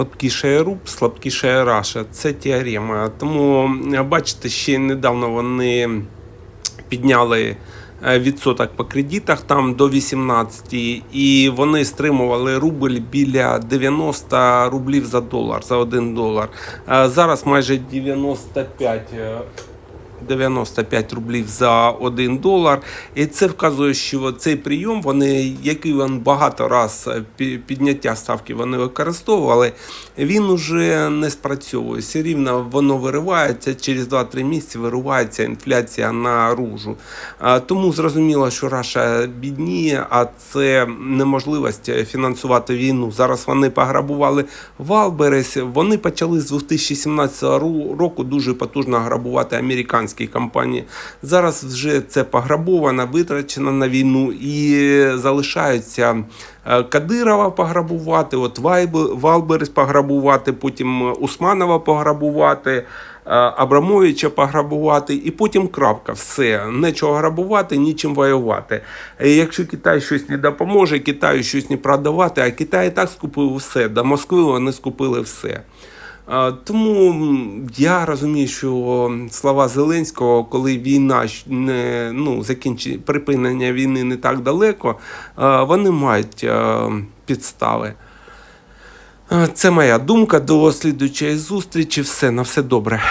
слабкішає руб, слабкіше раша. Це теорема. Тому е, бачите, ще недавно вони підняли е, відсоток по кредитах там до 18, і вони стримували рубль біля 90 рублів за долар, за 1 долар. Е, Зараз майже 95. Е, 95 рублів за 1 долар. І це вказує, що цей прийом, вони, який він багато раз е, підняття ставки вони використовували, він уже не спрацьовує. Все рівно воно виривається, через 2-3 місяці виривається інфляція наружу. Тому зрозуміло, що Раша бідніє, а це неможливість фінансувати війну. Зараз вони пограбували Валберес. Вони почали з 2017 року дуже потужно грабувати американські компанії. Зараз вже це пограбовано, витрачено на війну і залишаються е, Кадирова пограбувати, от Валберес пограбувати, потім Усманова пограбувати. е, Абрамовича пограбувати, і потім крапка, все, нічого грабувати, нічим воювати. Е, Якщо Китай щось не допоможе, Китаю щось не продавати, а Китай і так скупив все. До Москви вони скупили все. Тому я розумію, що слова Зеленського, коли війна не ну закінчи припинення війни не так далеко, вони мають підстави. Це моя думка. До слідуючої зустрічі. Все на все добре.